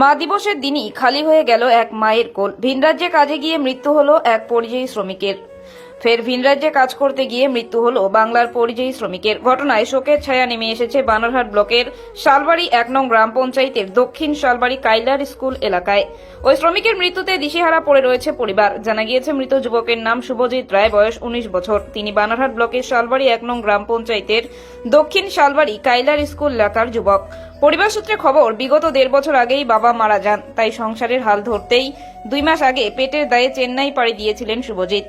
মা দিবসের দিনই খালি হয়ে গেল এক মায়ের কোল। ভিনরাজ্যে কাজে গিয়ে মৃত্যু হলো এক পরিযায়ী শ্রমিকের। ফের ভিনরাজ্যে কাজ করতে গিয়ে মৃত্যু হল বাংলার পরিযায়ী শ্রমিকের। ঘটনায় শোকের ছায়া নেমে এসেছে বানারহাট ব্লকের শালবাড়ি এক নং গ্রাম পঞ্চায়েতের দক্ষিণ শালবাড়ি কাইলার স্কুল এলাকায়। ওই শ্রমিকের মৃত্যুতে দিশেহারা পড়ে রয়েছে পরিবার। জানা গিয়েছে, মৃত যুবকের নাম শুভজিৎ রায়, বয়স উনিশ বছর। তিনি বানারহাট ব্লকের শালবাড়ি এক নং গ্রাম পঞ্চায়েতের দক্ষিণ শালবাড়ি কাইলার স্কুল এলাকার যুবক। পরিবার সূত্রে খবর, বিগত দেড় বছর আগেই বাবা মারা যান। তাই সংসারের হাল ধরতেই দুই মাস আগে পেটের দায়ে চেন্নাই পাড়ি দিয়েছিলেন শুভজিৎ।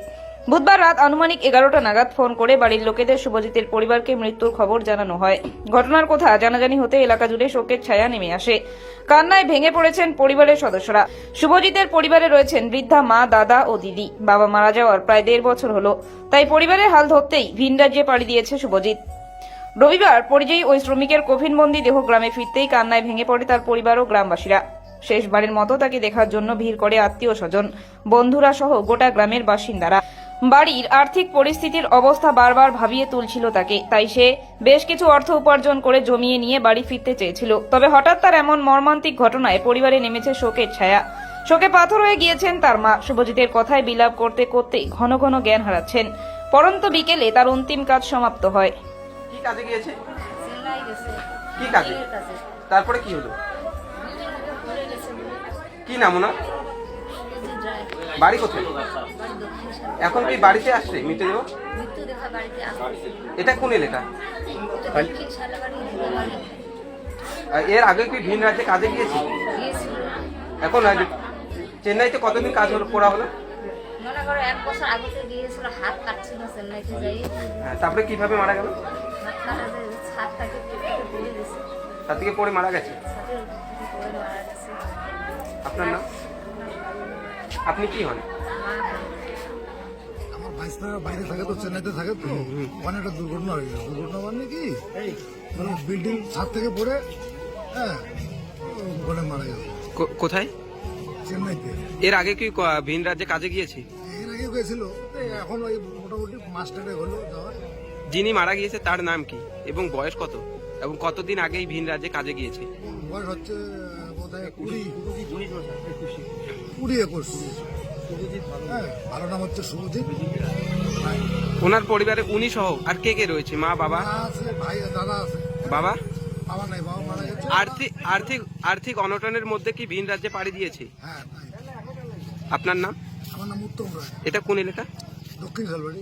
বুধবার রাত আনুমানিক এগারোটা নাগাদ ফোন করে বাড়ির লোকেদের শুভজিতের পরিবারকে মৃত্যুর খবর জানানো হয়। ঘটনার কথা জানাজানি হতে এলাকা জুড়ে শোকের ছায়া নেমে আসে। কান্নায় ভেঙে পড়েছেন পরিবারের সদস্যরা। শুভজিতের পরিবারে রয়েছেন বৃদ্ধা মা, দাদা ও দিদি। বাবা মারা যাওয়ার প্রায় দেড় বছর হলো। তাই পরিবারের হাল ধরতেই ভিন রাজ্যে পাড়ি দিয়েছে শুভজিৎ। রবিবার পরিযায়ী ওই শ্রমিকের কফিনবন্দি দেহ গ্রামে ফিরতেই কান্নায় ভেঙে পড়ে তার পরিবার ও গ্রামবাসীরা। শেষবারের মতো তাকে দেখার জন্য ভিড় করে আত্মীয় স্বজন, বন্ধুরা সহ গোটা গ্রামের বাসিন্দারা। বাড়ির আর্থিক পরিস্থিতির অবস্থা বারবার ভাবিয়ে তুলছিল তাকে তাই সে বেশ কিছু অর্থ উপার্জন করে জমিয়ে নিয়ে বাড়ি ফিরতে চেয়েছিল। তবে হঠাৎ তার এমন মর্মান্তিক ঘটনায় পরিবারে নেমেছে শোকের ছায়া। শোকে পাথর হয়ে গিয়েছেন তার মা। শুভজিতের কথায় বিলাপ করতে করতে ঘন ঘন জ্ঞান হারাচ্ছেন। পরন্ত বিকেলে তার অন্তিম কাজ সমাপ্ত হয়। কি কাজে গিয়েছে? কি কাজে? তারপরে কি হলো? কি নাম ওনার? বাড়ি কোথায়? এখন কি বাড়িতে আসছে মৃতদেহ? এটা কোন এলাকা? এর আগে কি ভিন রাজ্যে কাজে গিয়েছে এখন চেন্নাইতে কতদিন কাজ হলো করা হলো? হ্যাঁ, তারপরে কীভাবে মারা গেল? তার থেকে পড়ে মারা গেছে। আপনার নাম? আপনি কি হন? আমার ভাইস্তা বাইরে থাকে তো চেন্নাইতে থাকে তো। ওখানে একটা দুর্ঘটনা হয়ে গেছে। দুর্ঘটনা মানে কি? মানে বিল্ডিং ছাদ থেকে পড়ে হ্যাঁ ওখানে মারা গেছে। কোথায়? চেন্নাইতে। এর আগে কি ভিন রাজ্যে কাজে গিয়েছে? এর আগে গেছিল এখন ওই মোটামুটি মাস্টারে হলো যিনি মারা গিয়েছে তার নাম কি? এবং বয়স কত? এবং কতদিন আগেই ভিন রাজ্যে কাজে গিয়েছে? বয়স হচ্ছে বোধ হয় কুড়ি কুড়ি একুশ হ্যাঁ ভালো নাম হচ্ছে শুভজিৎ। ওনার পরিবারে উনি সহ আর কে কে রয়েছে? মা বাবা? আছে ভাই দাদা আছে। বাবা? বাবা নাই বাবা মারা গেছে। আর্থিক আর্থিক আর্থিক অনটনের মধ্যে কি ভিন রাজ্যে পাড়ি দিয়েছে? হ্যাঁ আপনার নাম? আমার নাম উত্তম রায়। এটা কোন এলাকা? দক্ষিণ শালবাড়ি